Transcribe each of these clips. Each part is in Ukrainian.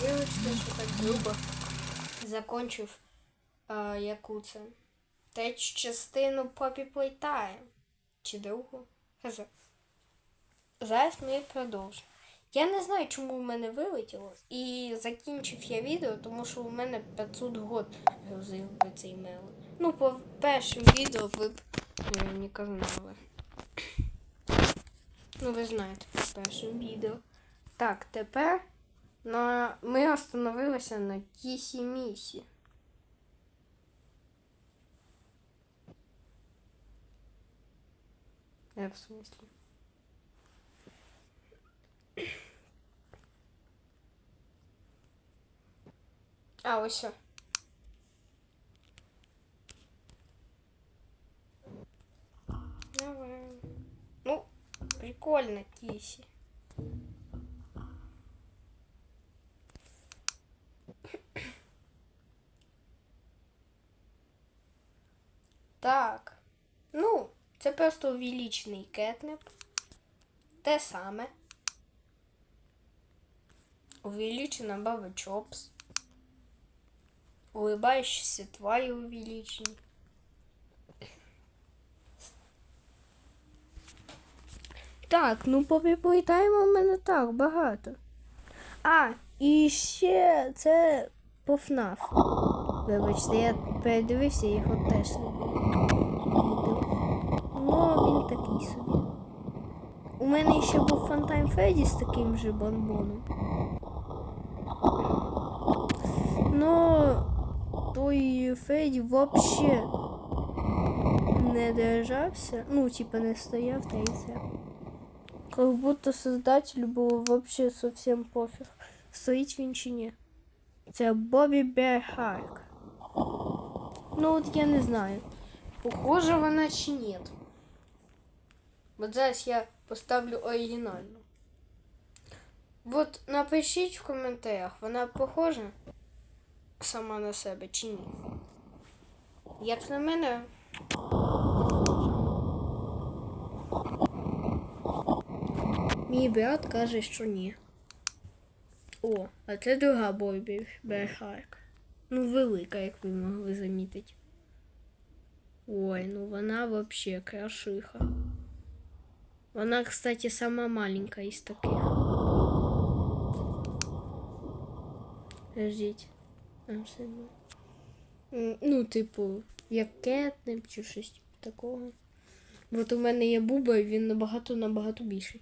Вибачте, що так грубо закончив а, яку це. Третю частину Poppy Playtime. Чи другу? Зараз ми продовжимо. Я не знаю, чому в мене вилетіло. І закінчив я відео, тому що у мене 500 год грузив би цей мейл. Ну, по першому відео ви б е, не казали. Ну, ви знаєте, по першому відео. Так, тепер на... ми остановилися на кісі місі. Е, в смысле? А, ось. все. Давай. Ну, прикольно, Киси. Просто увеличений кетнеп. Те саме. Увеличена баба Чопс. Улыбающиеся твари увеличены. Так, ну попіплітаємо в мене так багато. А, і ще це по FNAF. Вибачте, я передивився, його теж не відео. Ну, такий собі. У мене ще був Фантайм Фредді з таким же бомбоном. Но той Фредді вообще не держався. Ну, типа не стояв та і все. Как будто создателю було вообще совсем пофіг. Стоїть він чи ні. Це Бобі Берхарк. Ну от я не знаю. Похожа вона чи ні. От зараз я поставлю оригінальну. От напишіть в коментарях, вона похожа сама на себе чи ні. Як на мене. Мій брат каже, що ні. О, а це друга Бобі Берхарк. Ну, велика, як ви могли замітити. Ой, ну вона вообще крашиха. Вона, кстати, сама маленька із таких. М, Ну, типу, як кетнеп чи щось такого. От у мене є буба, і він набагато набагато більший.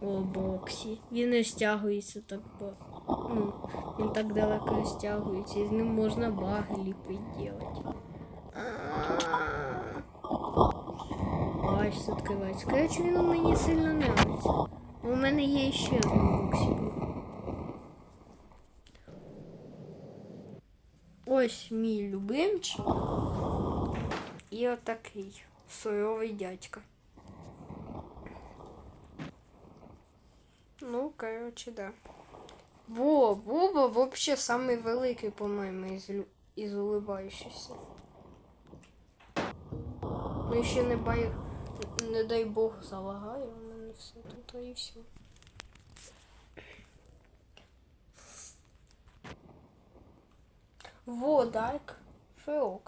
О, боксі. Він не стягується так бо. Ну, він так далеко стягується, і з ним можна баги ліпить делать. Бачите, відкривається. Короче, він мені сильно нравиться. У мене є ще один боксик. Ось мій любимчик. І отакий суровий дядька. Ну, короче, да. Во, Буба вообще самый великий, по-моєму, із, із улыбающихся. Ну, ще не бай... Не дай Бог залагає, у мене все тут і все. Во, Дарк Фрог.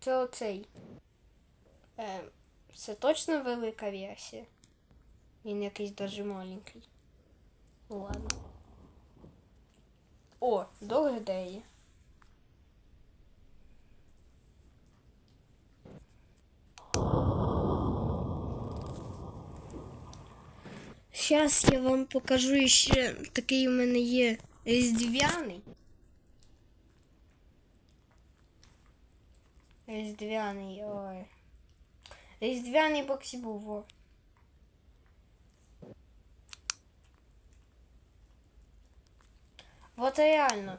Це оцей. Е, це точно велика версія? Він якийсь даже маленький. Ладно. О, Догдеї. Зараз я вам покажу ще такий у мене є різдвяний. Різдвяний, ой. Різдвяний боксібув. во. Вот реально.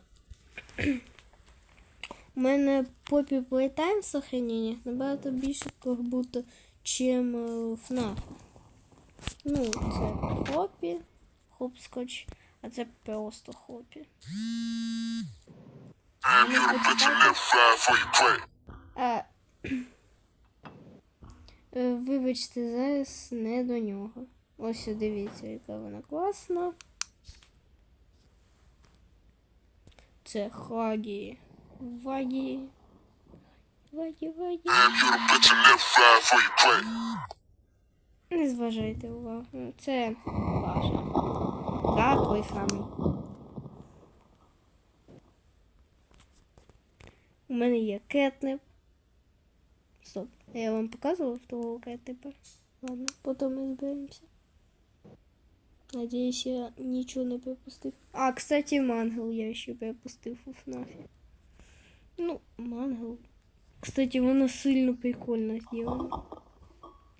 У мене Poppy Playtime сохранення набагато більше як будто, чим е, FNAF. Ну, це хопі, хопскотч, а це просто хопі. Е, вибачте, зараз не до нього. Ось дивіться, яка вона класна. Це Хагі. Вагі. Вагі, Вагі. Не зважайте увагу. Це Паша. Да, той самий. У мене є кетнеп. Стоп. Я вам показував того кетнепа? Ладно, потім ми зберемося. Надіюсь, я нічого не пропустив. А, кстати, мангел я ще пропустив у ФНАФі. Ну, мангел. Кстати, вона сильно прикольно зроблена.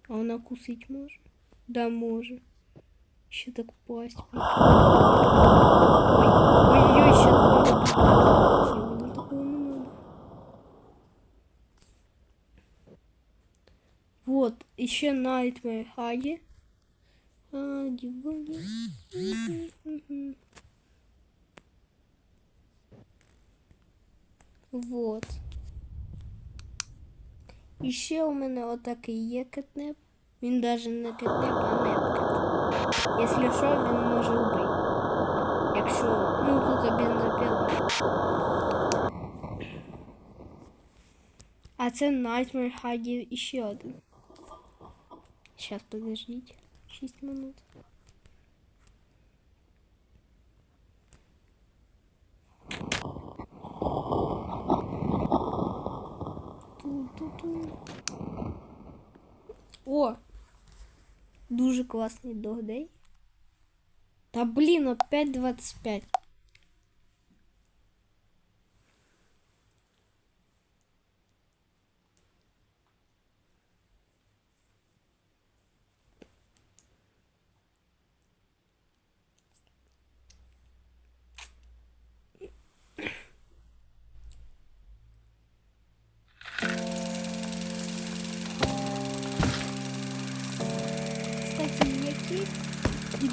А вона кусить може? Да, може. Ще так пасть. прикольно. Ой, ой-ой, ще багато. Мені такого не надо. Вот, еще Nightmare Хаги. Хаги. Мгм. Вот. І ще у мене отакий є кетнеп. Він навіть не кетнеп, а непкет. Якщо що, він може вбити. Якщо. Ну тут бензопила. А це Nightmare Huggy ще один. Сейчас, подождите. 6 минут. О! Дуже класний догдей. Та блін, опять 25.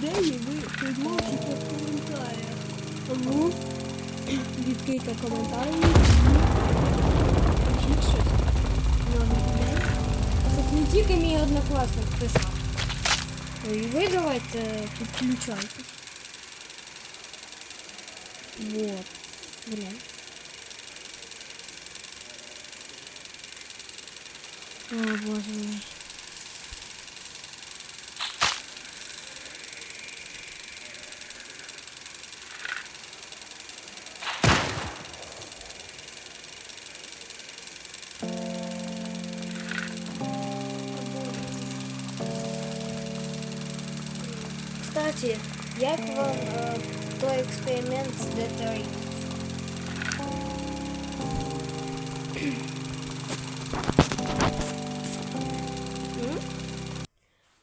Ідеї ви предложите в коментарях? Тому відкрийте коментарі і пишіть щось. Щоб не тільки мій однокласник писав. І ви давайте підключайтесь. Вот. Блин. О, боже мой. Кстати, як вам е, той експеримент з Детройт?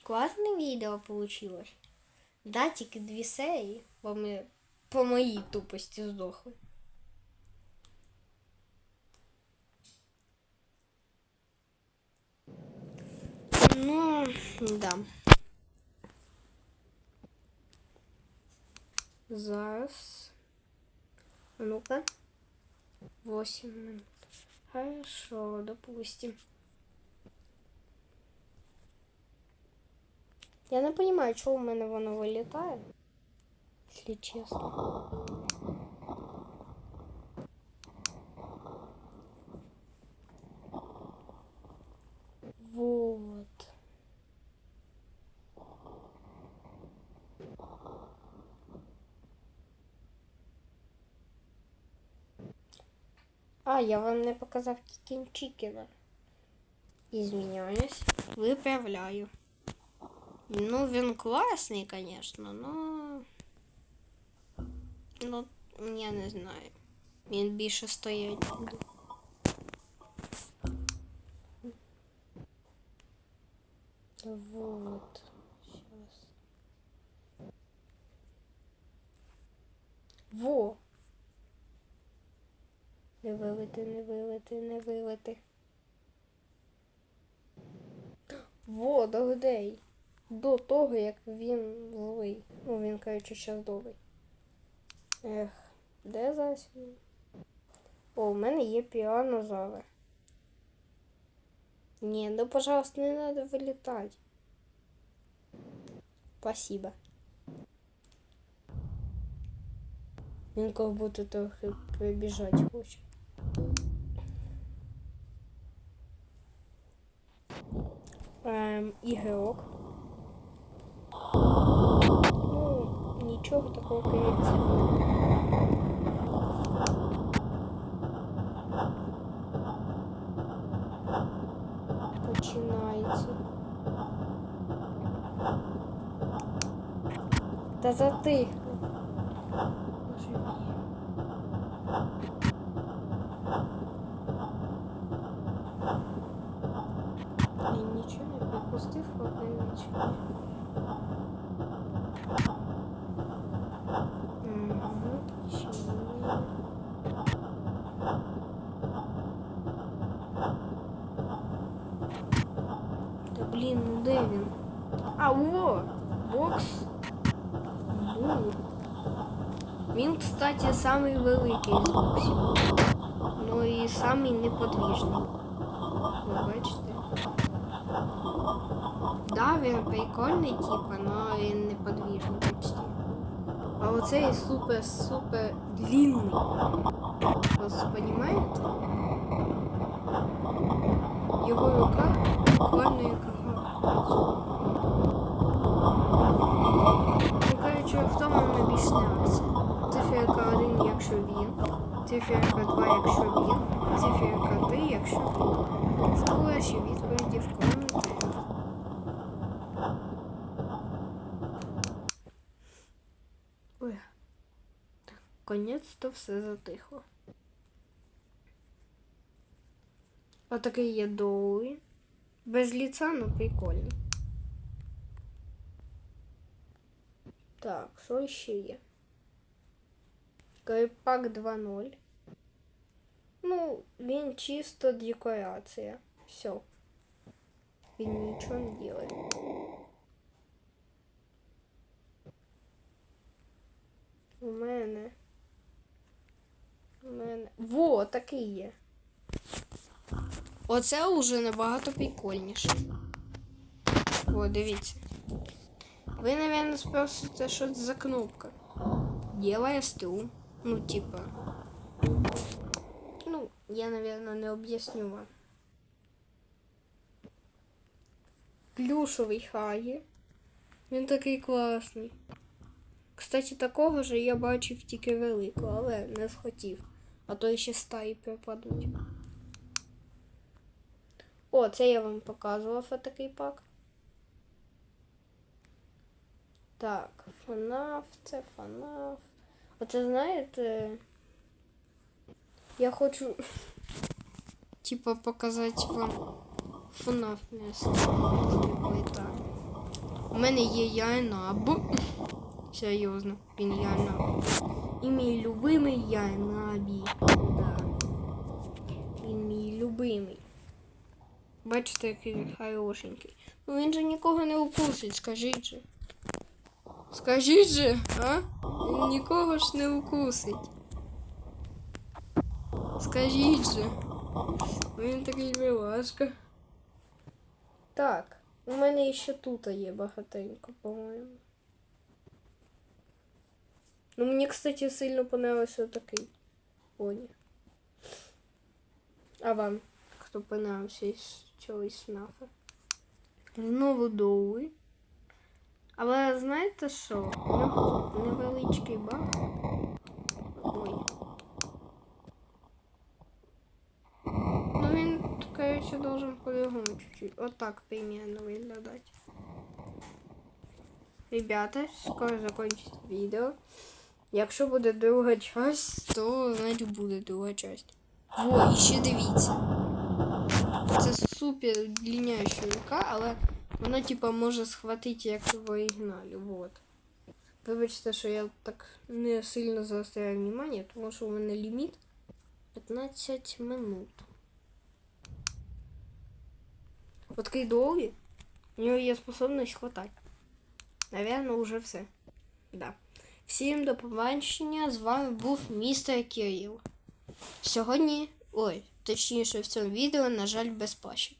Класне відео получилось. Да, тільки дві серії, бо ми по моїй тупості здохли. Ну, да. Зараз. Ну-ка. 8 минут. Хорошо, допустим. Я не понимаю, чого у мене воно вилітає. Якщо чесно. Вот. А, я вам не показав Кікінчикіна. Извиняюсь. Виправляю. Ну, він класний, звісно, но... Ну, я не знаю. Він більше стоять буде. Вот. Сейчас. Во. Не вилити, не вилити, не вилити. Во, догдей. До того, як він злий. Ну, він, коротше, зараз добрий. Ех, де зараз він? О, у мене є піано зараз. Ні, ну, пожалуйста, не надо вилітати. Спасибо. Він як будто трохи прибіжати хоче. Ем, ігрок. Ну, нічого такого креативного. Починається. Та затихни. Боже мій. Я нічого не пропустив, поки нічого. Угу, ще ні. Та блін, ну де він? А, о! Бокс. Бум. Він, кстати, самий великий з боксів. Ну і самий неподвіжний. Ви бачите? Да, він прикольний, типа, но він неподвіжний почти. А оцей супер-супер длинний. Ви розумієте? Його рука буквально як. Ну, коротше, хто вам найбільш нравиться? Циферка 1, якщо він. Циферка 2, якщо він. Циферка 3, якщо він. Жду ваші відповіді в коментарях. Ой. Так, конець-то все затихло. Отакий є довгий. Без ліца, ну прикольний. Так, що ще є? Крипак 2.0. Ну, він чисто декорація. Все. Він нічого не делає. У мене. У мене. Во, такий є. Оце вже набагато прикольніше. О, дивіться. Ви, наверное, спросите, що це за кнопка. Делая СТУ. Ну, типа. Я, наверное, не об'ясню вам. Плюшовий хагі. Він такий класний. Кстати, такого ж я бачив тільки велику, але не схотів. А то ще стаї припадуть. О, це я вам показував такий пак. Так, фанаф, це фанаф. Оце знаєте. Я хочу типа показати вам фанаф місце. У мене є Яйнаб. Серйозно, він Яйнаб. І мій любимий Яйнабі. Да. Він мій любимий. Бачите, який він хорошенький. Ну він же нікого не укусить, скажіть же. Скажіть же, а? Він нікого ж не укусить. Скажіть же. Він такий милашка. Так, у мене ще тут є багатенько, по-моєму. Ну, мені, кстати, сильно понравився такий поні. А вам, хто понравився із цього снафа? Знову довгий. Але знаєте що? Невеличкий баг. Ой. Ну він, короче, должен по-другому чуть-чуть. Вот так примерно выглядать. Ребята, скоро закончится відео. Якщо буде друга часть, то значить буде друга часть. Во, і ще дивіться. Це супер длинняюща рука, але вона типа може схватити як в оригіналі. Вот. Вибачте, що я так не сильно заостряю внимание, тому що у мене ліміт 15 минут. От такий у нього є способність хватати. Навірно, уже все. Да. Всім до побачення. З вами був містер Кирил. Сьогодні, ой, точніше в цьому відео, на жаль, без пащі.